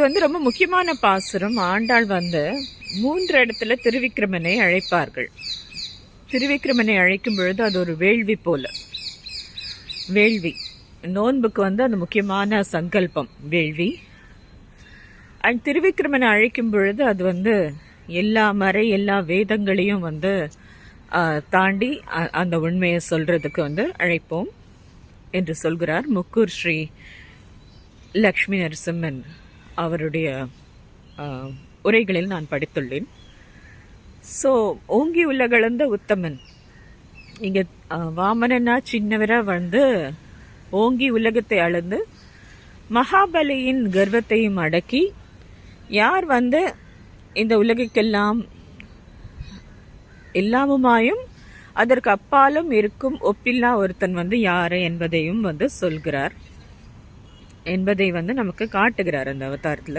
இது வந்து ரொம்ப முக்கியமான பாசுரம். ஆண்டாள் வந்து மூன்று இடத்துல திருவிக்கிரமனை அழைப்பார்கள். திருவிக்கிரமனை அழைக்கும் பொழுது அது ஒரு வேள்வி போல. வேள்வி. நோன்புக்கு வந்து அது முக்கியமான சங்கல்பம் வேள்வி. அண்ட் திருவிக்கிரமனை அழைக்கும் பொழுது அது வந்து எல்லா மறை எல்லா வேதங்களையும் வந்து தாண்டி அ- அந்த உண்மையை சொல்றதுக்கு வந்து அழைப்போம் என்று சொல்கிறார் முக்கூர் ஸ்ரீ லக்ஷ்மி நரசிம்மன். அவருடைய உரைகளில் நான் படித்துள்ளேன். ஸோ ஓங்கி உலகளந்த உத்தமன். இங்கே வாமனனா சின்னவராக வந்து ஓங்கி உலகத்தை அளந்து மகாபலியின் கர்வத்தையும் அடக்கி யார் வந்து இந்த உலகுக்கெல்லாம் எல்லாமுமாயும் அதற்கு அப்பாலும் இருக்கும் ஒப்பில்லா ஒருத்தன் வந்து யார் என்பதையும் வந்து சொல்கிறார். என்பதை வந்து நமக்கு காட்டுகிறார் அந்த அவதாரத்தில்.